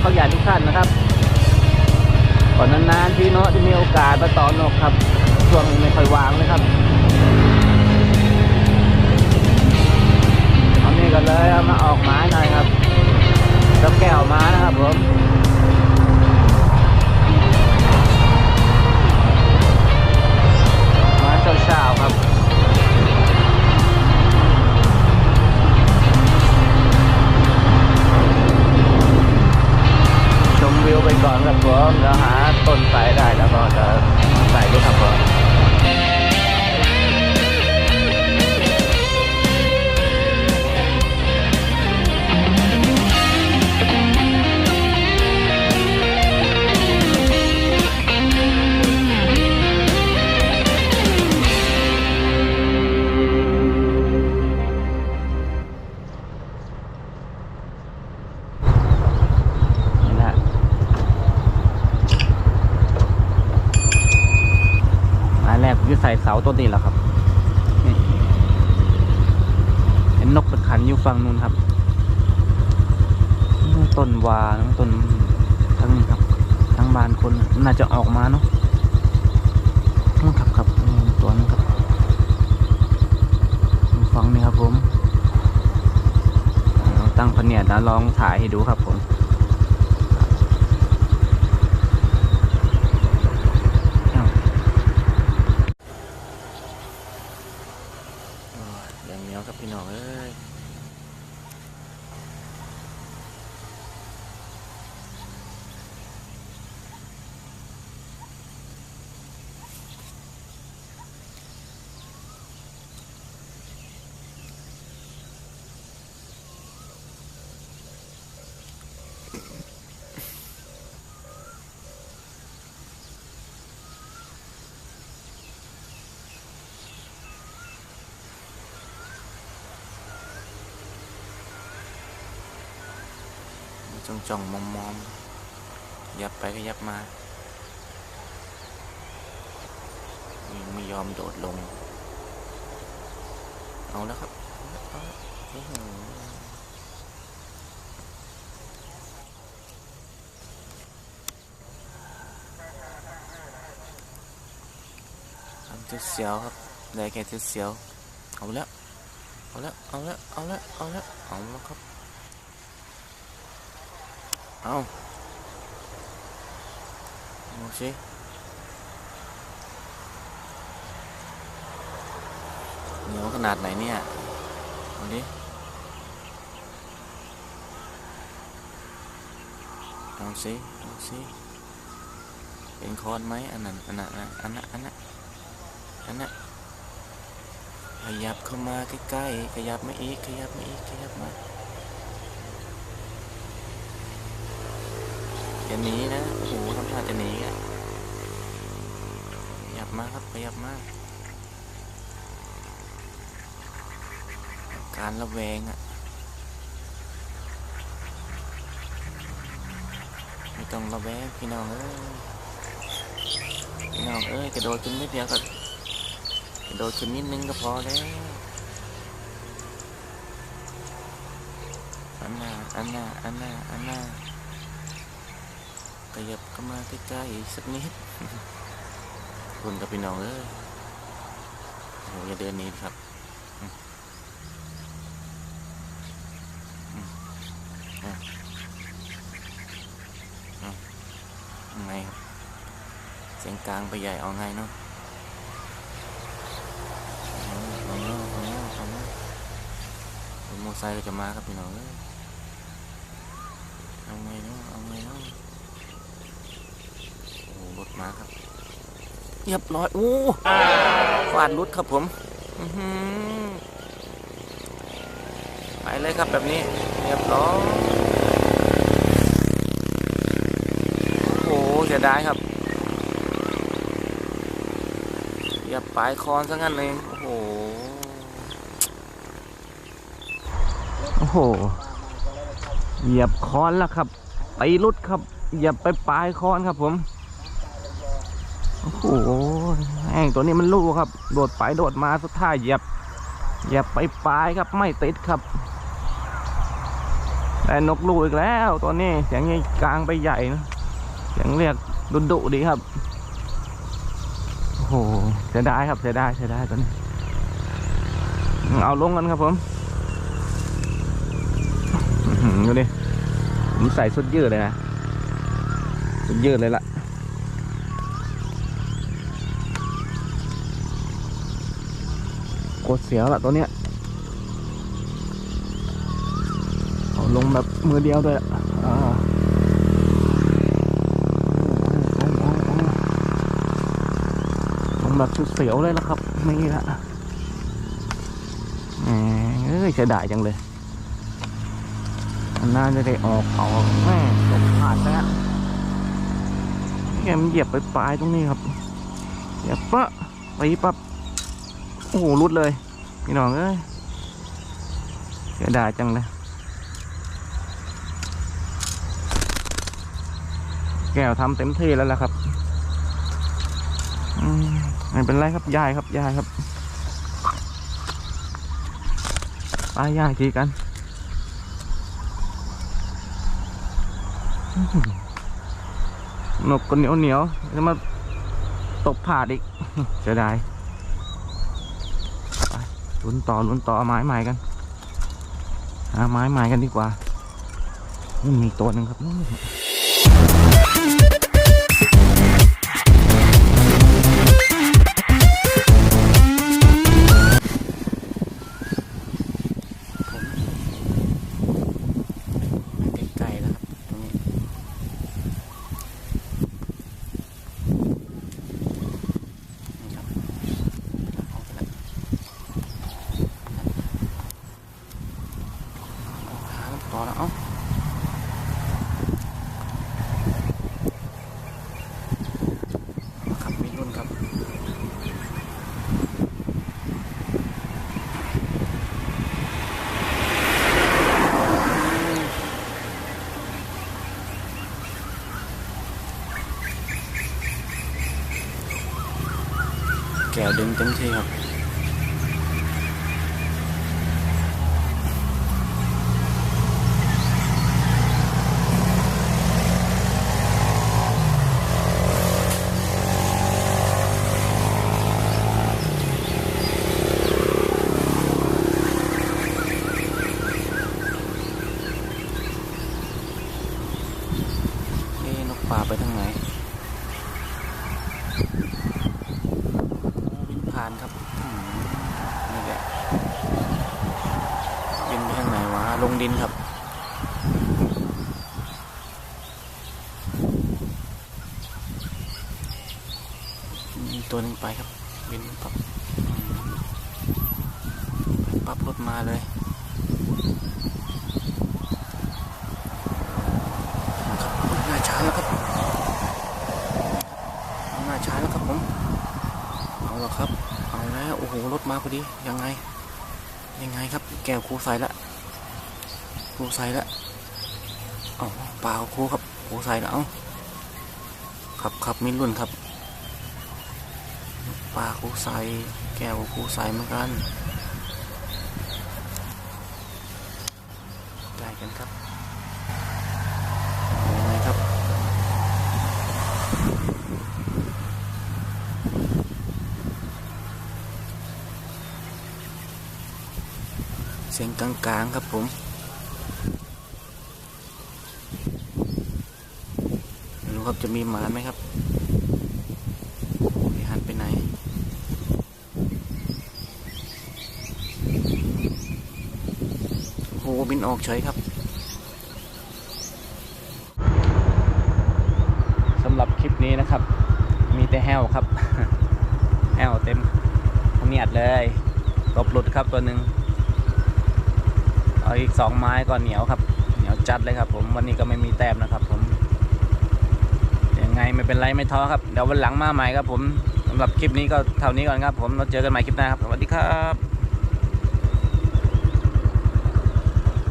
เขาใหญ่ทุกท่านนะครับก่อนนานๆที่เนาะที่มีโอกาสมาต่อนกครับช่วงไม่ค่อยวางเลยครับเอานี่กันเลยเอามาออกไม้หน่อยครับจ้าแก้วมานะครับผมมาเช้าๆครับ ก่อนกับผมแล้วหาต้นสายได้แล้วก็จะใส่ด้วยครับผม ต้นนี้แหละครับนี่เห็นนกเป็นขันอยู่ฝั่งนู้นครับต้นวานต้นทั้งนี้ครับ ทั้งบานคนน่าจะออกมาเนาะนู่นครับครับตัวนึงครับอยู่ฝั่งนี้ครับผม ตั้งพเนียดแล้วลองถ่ายให้ดูครับผม อ้าวโอ้ยอย่างเหนียวครับพี่น้องเอ้ย จ้องจ้องมองมองยับไปก็ยับมายังไม่ยอมโดดลง เอาแล้วครับเอาแล้วอื้อหือทำจุดเสียวครับ ได้แค่จุดเสียว เอาแล้ว เอาแล้ว เอาแล้ว เอาแล้ว เอาแล้ว เอาแล้วครับ เอาดูสิเหนียวขนาดไหนเนี่ยเอาดิเอาสิเอาสิเป็นคอนไหมอันนั้นอันนั้นอันนั้นอันนั้นอันนั้นขยับเข้ามาใกล้ๆ ขยับมาอีก ขยับมาอีก ขยับมา จะหนีนะ โอ้โหทำท่าจะหนีอะขยับมาครับขยับมาการระแวงอะ ไม่ต้องระแวงพี่น้องเอ้ยพี่น้องเอ้ยกระโดดขึ้นนิดเดียวก็กระโดดขึ้นนิดนึงก็พอแล้วอันน่าอันน่าอันน่าอันน่า เข้ามาใกล้ๆอีกสักนิดคุณกับพี่น้องเอ้ยโอ้โหอย่าเดินนี้ครับไงครับเสียงกลางไปใหญ่เอาไงเนาะเอาเนาะเอาเนาะเอาเนาะมอไซค์ก็จะมาครับพี่น้องเอ้ยเอาไงเนาะเอาไงเนาะ รถมาครับเรียบร้อยโอ้ฟาดรถครับผมอื้อหือไปเลยครับแบบนี้เรียบร้อยโอ้เสียดายครับเหยียบปลายคอนซะงั้นเองโอ้โหโอ้โหเหยียบคอนแล้วครับ ไปรุดครับเหยียบไปปลายคอนครับผม โอ้โหแห้งตัวนี้มันลูกครับ โดดไปโดดมาสุดท้ายเหยียบเหยียบไปปลายครับไม่ติดครับแต่นกลูกอีกแล้วตัวนี้เสียงกลางไปใหญ่นะเสียงเรียกดุดุดีครับโอ้โหเสียดายครับเสียดายเสียดายตัวนี้เอาลงกันครับผมดูดิผมใส่สุดยืดเลยนะสุดยืดเลยล่ะ กดเสียวละตัวเนี้ยเอาลงแบบมือเดียวด้วยอะอ่าลงแบบสุดเสียวเลยละครับนี่ละแหมเอ้ยเสียดายจังเลยนน่าจะได้ออกเอาแม่ตกผ่านแล้วแกมันเหยียบไปปลายตรงนี้ครับเหยียบปะไปปั๊บ โอ้โหรุดเลยพี่น้องเอ้ยเสียดายจังเลยแก้วทำเต็มที่แล้วล่ะครับอไม่เป็นไรครับยายครับยายครับไปยายทีกันหือนกก็เหนียวเหนียวๆจะมาตกผาดอีกเสียดาย ลุ้นต่อลุ้นต่อไม้ใหม่กันหาไม้ใหม่กันดีกว่านี่มีตัวหนึ่งครับ หาต่อแล้วเอ้าครับมีรุ่นครับแกดึงเต็มที่ครับ เอ๊ะนกป่าไปทางไหนโอ้บินผ่าน ครับนี่แหละบินไปทางไหนวะลงดินครับมีตัวหนึ่งไปครับบินปับปับรถมาเลยนะครับหน้าช้าแล้วครับหน้าช้าแล้วครับผม เอาละครับ เอาแล้ว โอ้โห รถมาพอดียังไง ยังไงครับ แก้วครูใส่ละครูใส่ละเอาเปล่าครูครับครูใส่ละเอาครับครับมิรุ่นครับปลาคูใส่แก้วคูใส่เหมือนกันได้กันครับยังไงครับ เสียงกลางๆครับผมไม่รู้ครับจะมีหมาไหมครับหันไปไหน โหบินออกเฉยครับสำหรับคลิปนี้นะครับ มีแต่แห้วครับ แห้วเต็มเนียดเลยตบหลุดครับตัวหนึ่ง เอาอีกสองไม้ก็เหนียวครับ เหนียวจัดเลยครับ ผมวันนี้ก็ไม่มีแต้มนะครับ ผมยังไงไม่เป็นไรไม่ท้อครับเดี๋ยววันหลังมาใหม่ครับ ผมสำหรับคลิปนี้ก็เท่านี้ก่อนครับ ผมเราเจอกันใหม่คลิปหน้าครับสวัสดีครับ